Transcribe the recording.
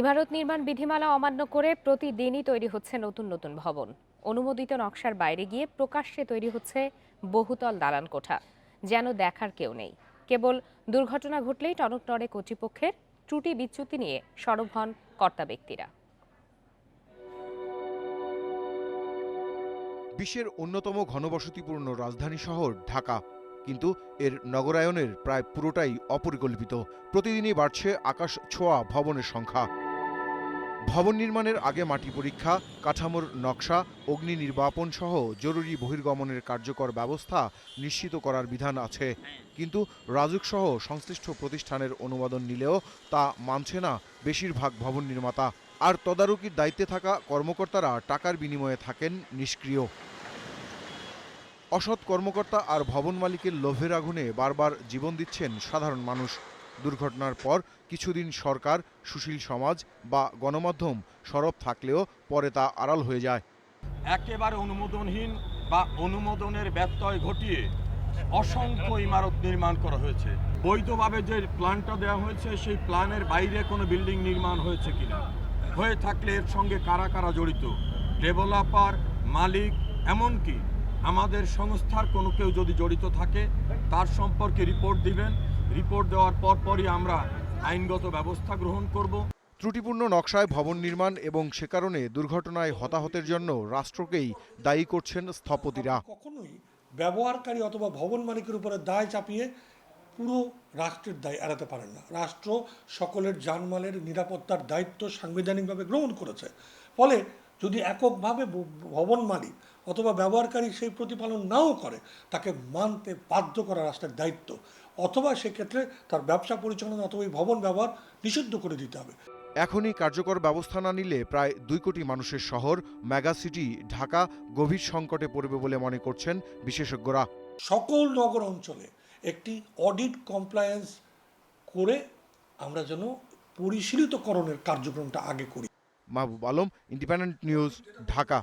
ইমারত নির্মাণ বিধিমালা অমান্য করে প্রতিদিনই তৈরি হচ্ছে নতুন নতুন ভবন। অনুমোদিত নকশার বাইরে গিয়ে প্রকাশ্যে তৈরি হচ্ছে বহুতল দালান কোঠা। যেন দেখার কেউ নেই। কেবল দুর্ঘটনা ঘটলেই টনক নড়ে কর্তৃপক্ষের, ত্রুটি বিচ্যুতি নিয়ে সরব হন কর্তা ব্যক্তিরা। বিশ্বের অন্যতম ঘনবসতিপূর্ণ রাজধানী শহর ঢাকা। কিন্তু এর নগরায়নের প্রায় পুরোটাই অপরিকল্পিত। প্রতিদিনই বাড়ছে আকাশ ছোঁয়া ভবনের সংখ্যা। ভবন নির্মাণের আগে মাটি পরীক্ষা, কাঠামোর নকশা, অগ্নি নির্বাপন সহ জরুরি বহির্গমনের কার্যকর ব্যবস্থা নিশ্চিত করার বিধান আছে। কিন্তু রাজুক সহ সংশ্লিষ্ট প্রতিষ্ঠানের অনুমোদন নিলেও তা মানছে না বেশিরভাগ ভবন নির্মাতা। আর তদারকির দায়িত্বে থাকা কর্মকর্তারা টাকার বিনিময়ে থাকেন নিষ্ক্রিয়। অসৎ কর্মকর্তা আর ভবন মালিকের লোভের আগুনে বারবার জীবন দিচ্ছেন সাধারণ মানুষ। দুর্ঘটনার পর কিছুদিন সরকার, সুশীল সমাজ বা গণমাধ্যম সরব থাকলেও পরে তা আড়াল হয়ে যায়। একেবারে অনুমোদনহীন বা অনুমোদনের ব্যত্যয় ঘটিয়ে অসংখ্য ইমারত নির্মাণ করা হয়েছে। বৈধভাবে যে প্ল্যানটা দেওয়া হয়েছে, সেই প্ল্যানের বাইরে কোনো বিল্ডিং নির্মাণ হয়েছে কিনা? হয়ে থাকলে এর সঙ্গে কারা কারা জড়িত? ডেভেলপার, মালিক, এমনকি আমাদের সংস্থার কোনো কেউ যদি জড়িত থাকে তার সম্পর্কে রিপোর্ট দিবেন। রিপোর্ট দেওয়ার পরপরই আমরা আইনগত ব্যবস্থা গ্রহণ করব। ত্রুটিপূর্ণ নকশায় ভবন নির্মাণ এবং সে কারণে দুর্ঘটনায় হতাহতের জন্য রাষ্ট্রকেই দায়ী করছেন স্থপতিরা। কখনোই ব্যবহারকারী অথবা ভবন মালিকের উপরে দায় চাপিয়ে পুরো রাষ্ট্রের দায় এড়াতে পারেন না। রাষ্ট্র সকলের জানমালের নিরাপত্তার দায়িত্ব সাংবিধানিকভাবে গ্রহণ করেছে। ফলে যদি এককভাবে ভবন মালিক অথবা ব্যবহারকারী সেই প্রতিপালন নাও করে তাকে মানতে বাধ্য করা রাষ্ট্রের দায়িত্ব। অথবা সেক্ষেত্রে তার ব্যবসা পরিচালনা অথবা এই ভবন ব্যবহার নিষিদ্ধ করে দিতে হবে। এখনই কার্যকর ব্যবস্থা না নিলে প্রায় দুই কোটি মানুষের শহর মেগা সিটি ঢাকা গভীর সংকটে পড়বে বলে মনে করছেন বিশেষজ্ঞরা। সকল নগর অঞ্চলে একটি অডিট কমপ্লায়েন্স করে আমরা যেন পরিশীলিতকরণের কার্যক্রমটা আগে করি। Mahbub Alam independent news Dhaka.